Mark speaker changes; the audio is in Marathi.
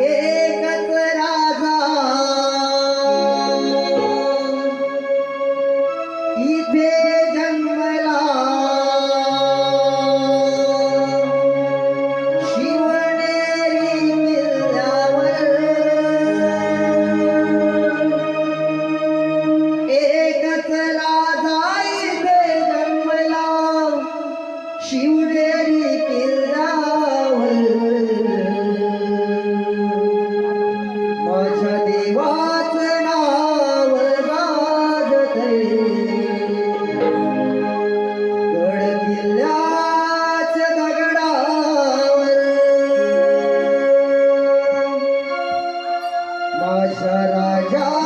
Speaker 1: एकच राजा. इथे That I got.